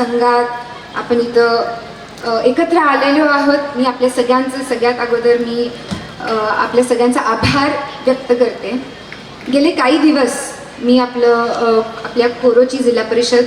मतदारसंघात आपण इथं एकत्र आलेलो आहोत. मी आपल्या सगळ्यांचं सगळ्यात अगोदर मी आपल्या सगळ्यांचा आभार व्यक्त करते. गेले काही दिवस मी आपलं आपल्या कोरोची जिल्हा परिषद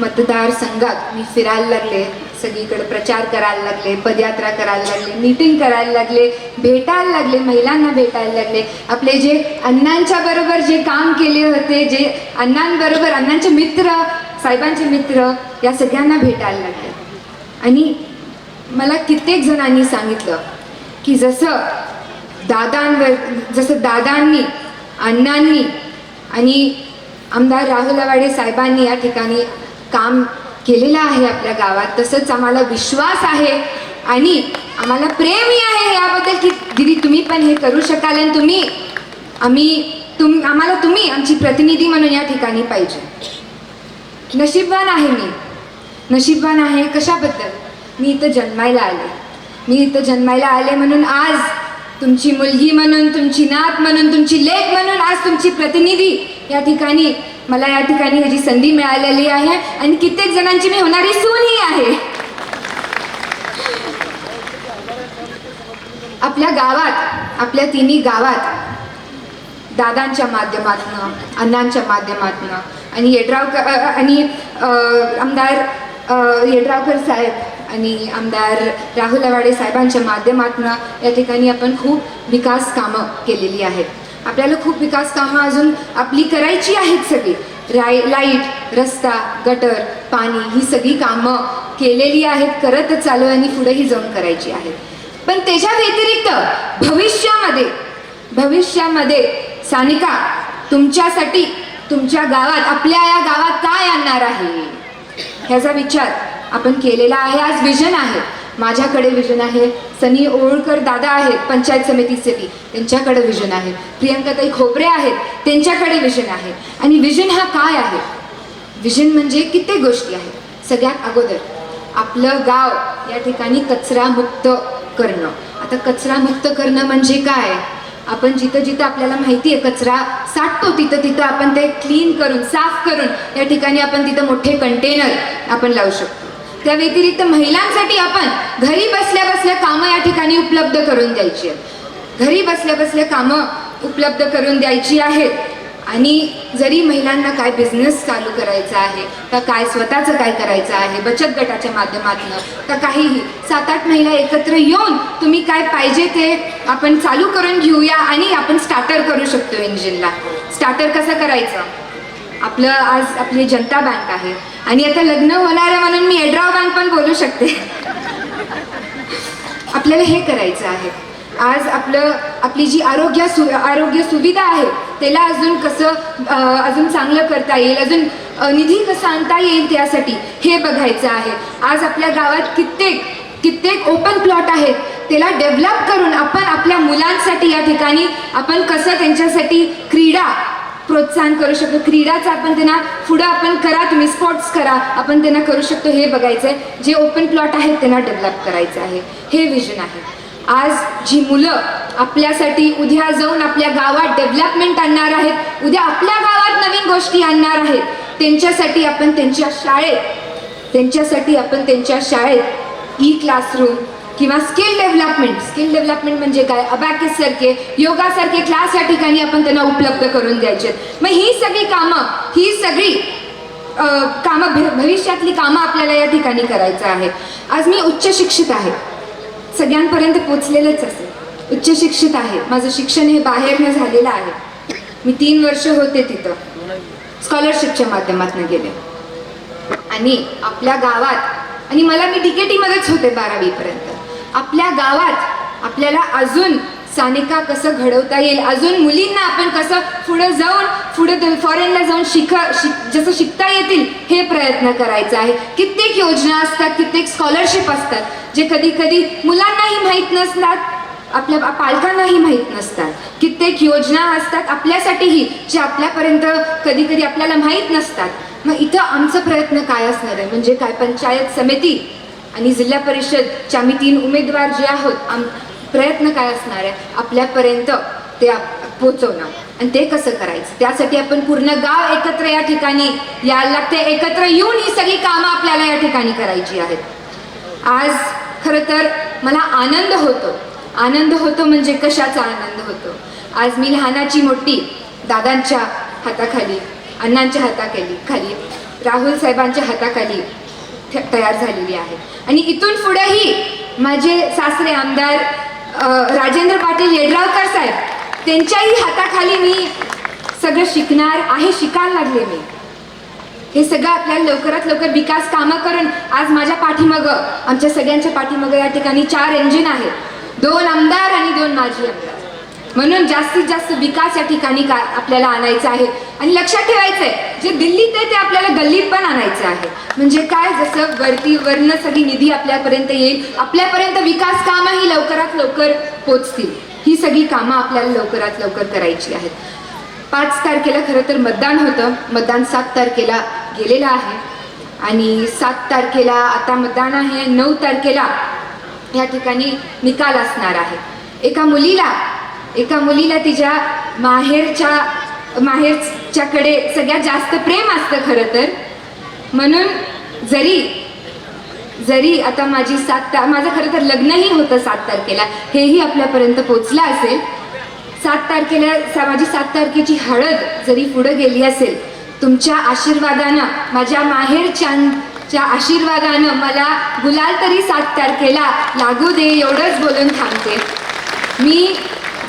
मतदारसंघात मी फिरायला लागले. सगळीकडे प्रचार करायला लागले पदयात्रा करायला लागले मीटिंग करायला लागले भेटायला लागले महिलांना भेटायला लागले. आपले जे अण्णांच्या बरोबर जे काम केले होते जे अण्णांबरोबर अण्णांचे मित्र साहेबांचे मित्र या सगळ्यांना भेटायला लागले. आणि मला कित्येक जणांनी सांगितलं की जसं दादांवर जसं दादांनी अण्णांनी आणि आमदार राहुल आवाडे साहेबांनी या ठिकाणी काम केलेलं आहे आपल्या गावात तसंच आम्हाला विश्वास आहे आणि आम्हाला प्रेमही आहे याबद्दल की दिदी तुम्ही पण हे करू शकाल आणि तुम्ही आम्ही तुम आम्हाला तुम्ही आमची प्रतिनिधी म्हणून या ठिकाणी पाहिजे. नशीबवान आहे मी. नशीबवान आहे कशाबद्दल? मी इथं जन्मायला आले. मी इथं जन्मायला आले म्हणून आज तुमची मुलगी म्हणून तुमची नात म्हणून तुमची लेख म्हणून आज तुमची प्रतिनिधी या ठिकाणी मला या ठिकाणी ह्याची संधी मिळालेली आहे आणि कित्येक जणांची मी होणारी सूनही आहे. आपल्या गावात आपल्या तिन्ही गावात दादांच्या माध्यमातनं अण्णांच्या माध्यमातनं आणि येड्रावकर आणि आमदार येड्रावकर साहेब आणि आमदार राहुल आवाडे साहेबांच्या माध्यमातून या ठिकाणी आपण खूप विकास कामं केलेली आहेत. आपल्याला खूप विकास कामं अजून आपली करायची आहेत सगळी. राय लाइट रस्ता गटर पाणी ही सगळी कामं केलेली आहेत करतच चालू आणि पुढेही जाऊन करायची आहेत. पण त्याच्या व्यतिरिक्त भविष्यामध्ये भविष्यामध्ये सानिका तुमच्यासाठी तुमच्या गावात आपल्या या गावात काय आणणार आहे? ह्याचा विचार आपण केलेला आहे. आज विजन आहे. माझ्याकडे विजन आहे. सनी ओळकर दादा आहेत पंचायत समितीचे ती. त्यांच्याकडे विजन आहे. प्रियंकाताई खोबरे आहेत त्यांच्याकडे विजन आहे. आणि विजन हा काय आहे? विजन म्हणजे कित्येक गोष्टी आहेत. सगळ्यात अगोदर आपलं गाव या ठिकाणी कचरा मुक्त करणं. आता कचरा मुक्त करणं म्हणजे काय? आपण जिथं जिथं आपल्याला माहिती आहे कचरा साठतो तिथं तिथं आपण ते क्लीन करून साफ करून या ठिकाणी आपण तिथं मोठे कंटेनर आपण लावू शकतो. त्या व्यतिरिक्त महिलांसाठी आपण घरी बसल्या बसल्या कामं या ठिकाणी उपलब्ध करून द्यायची आहेत. घरी बसल्या बसल्या कामं उपलब्ध करून द्यायची आहेत. आणि जरी महिलांना काय बिझनेस चालू करायचा आहे का काय स्वतःचं काय करायचं आहे बचत गटाच्या माध्यमातून का काहीही सात आठ महिला एकत्र येऊन तुम्ही काय पाहिजे ते आपण चालू करून घेऊया आणि आपण स्टार्टर करू शकतो इंजिनला स्टार्टर कसं करायचं? आपलं आज आपली जनता बँक आहे. आणि आता लग्न होणार आहे म्हणून मी एड्राव बँक पण बोलू शकते. आपल्याला हे करायचं आहे. आज आपलं आपली जी आरोग्य सु आरोग्य सुविधा आहे त्याला अजून कसं अजून चांगलं करता येईल अजून निधी कसा आणता येईल त्यासाठी हे बघायचं आहे. आज आपल्या गावात कित्येक कित्येक ओपन प्लॉट आहेत त्याला डेव्हलप करून आपण आपल्या मुलांसाठी या ठिकाणी आपण कसं त्यांच्यासाठी क्रीडा प्रोत्साहन करू शकतो. क्रीडाचं आपण त्यांना पुढं आपण करा तुम्ही स्पोर्ट्स करा आपण त्यांना करू शकतो हे बघायचं आहे जे ओपन प्लॉट आहेत त्यांना डेव्हलप करायचं आहे. हे विजन आहे. आज जी मुलं आपल्यासाठी उद्या जाऊन आपल्या गावात डेव्हलपमेंट आणणार आहेत उद्या आपल्या गावात नवीन गोष्टी आणणार आहेत त्यांच्यासाठी आपण त्यांच्या शाळेत त्यांच्यासाठी आपण त्यांच्या शाळेत ई क्लासरूम किंवा स्किल डेव्हलपमेंट स्किल डेव्हलपमेंट म्हणजे काय? अबॅकिस सारखे योगासारखे क्लास या ठिकाणी आपण त्यांना उपलब्ध करून द्यायचे. मग ही सगळी कामं ही सगळी कामं भविष्यातली कामं आपल्याला या ठिकाणी करायचं आहे. आज मी उच्च शिक्षित आहे. सगळ्यांपर्यंत पोचलेलंच असेल. उच्च शिक्षित आहे. माझं शिक्षण हे बाहेरनं झालेलं आहे. मी तीन वर्ष होते तिथं. स्कॉलरशिपच्या माध्यमातून गेले. आणि आपल्या गावात आणि मला मी डिकेटीमध्येच होते बारावीपर्यंत. आपल्या गावात आपल्याला अजून सानिका कसं घडवता येईल? अजून मुलींना आपण कसं पुढं जाऊन पुढं फॉरेनला जाऊन शिका शिक जसं शिकता येतील हे प्रयत्न करायचं आहे. कित्येक योजना असतात कित्येक स्कॉलरशिप असतात जे कधी कधी मुलांनाही माहीत नसतात आपल्या पालकांनाही माहीत नसतात. कित्येक योजना असतात आपल्यासाठीही जे आपल्यापर्यंत कधी कधी आपल्याला माहीत नसतात. मग इथं आमचा प्रयत्न काय असणार आहे? म्हणजे काय? पंचायत समिती आणि जिल्हा परिषदच्या आम्ही तीन उमेदवार जे आहोत आम प्रयत्न काय असणार आहे? आपल्यापर्यंत ते आप- पोचवणं. आणि ते कसं करायचं? त्यासाठी आपण पूर्ण गाव एकत्र या ठिकाणी यायला लागते एकत्र येऊन ही सगळी कामं आपल्याला या ठिकाणी करायची आहेत. आज खरं तर मला आनंद होतो. आनंद होतो म्हणजे कशाचा आनंद होतो? आज मी लहानाची मोठी दादांच्या हाताखाली अण्णांच्या हाताखाली खाली राहुल साहेबांच्या हाताखाली थ- तयार झालेली आहे. आणि इथून पुढेही माझे सासरे आमदार राजेंद्र पाटील येड्रावकर साहेब त्यांच्याही हाताखाली मी सगळं शिकणार आहे शिकायला लागले मी. हे सगळं आपल्याला लवकरात लवकर विकास कामं करून आज माझ्या पाठीमागं आमच्या सगळ्यांच्या पाठीमागं या ठिकाणी चार इंजिन आहेत. दोन आमदार आणि दोन माजी आमदार. म्हणून जास्तीत जास्त विकास या ठिकाणी का आपल्याला आणायचा आहे. आणि लक्षात ठेवायचं आहे जे दिल्लीत आहे ते आपल्याला गल्लीत पण आणायचं आहे. म्हणजे काय जसं वरती वरनं सगळी निधी आपल्यापर्यंत येईल आपल्यापर्यंत विकास कामंही लवकरात लवकर पोचतील. ही सगळी कामं आपल्याला लवकरात लवकर करायची आहेत. पाच तारखेला खरं तर मतदान होतं. मतदान सात तारखेला गेलेलं आहे. आणि सात तारखेला आता मतदान आहे. नऊ तारखेला या ठिकाणी निकाल असणार आहे. एका मुलीला एका मुलीला तिच्या माहेरच्या माहेरच्याकडे सगळ्यात जास्त प्रेम असतं खरं तर. म्हणून जरी जरी आता माझी सात ता माझं खरं तर लग्नही होतं सात तारखेला हेही आपल्यापर्यंत पोचलं असेल. सात तारखेला सा- माझी सात तारखेची हळद जरी पुढं गेली असेल तुमच्या आशीर्वादानं माझ्या माहेरच्यांच्या आशीर्वादानं मला गुलाल तरी सात तारखेला लागू दे एवढंच बोलून थांबते. मी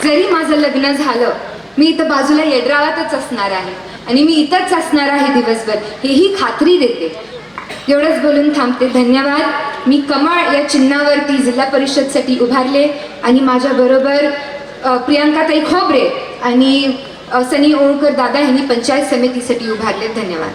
जरी माझं लग्न झालं मी इथं बाजूला येड्रावातच असणार आहे आणि मी इथंच असणार आहे दिवसभर हेही खात्री देते. एवढंच बोलून थांबते. धन्यवाद. मी कमळ या चिन्हावरती जिल्हा परिषदसाठी उभारले आणि माझ्याबरोबर प्रियांका ताई खोबरे आणि सनी ओळकर दादा यांनी पंचायत समितीसाठी उभारले. धन्यवाद.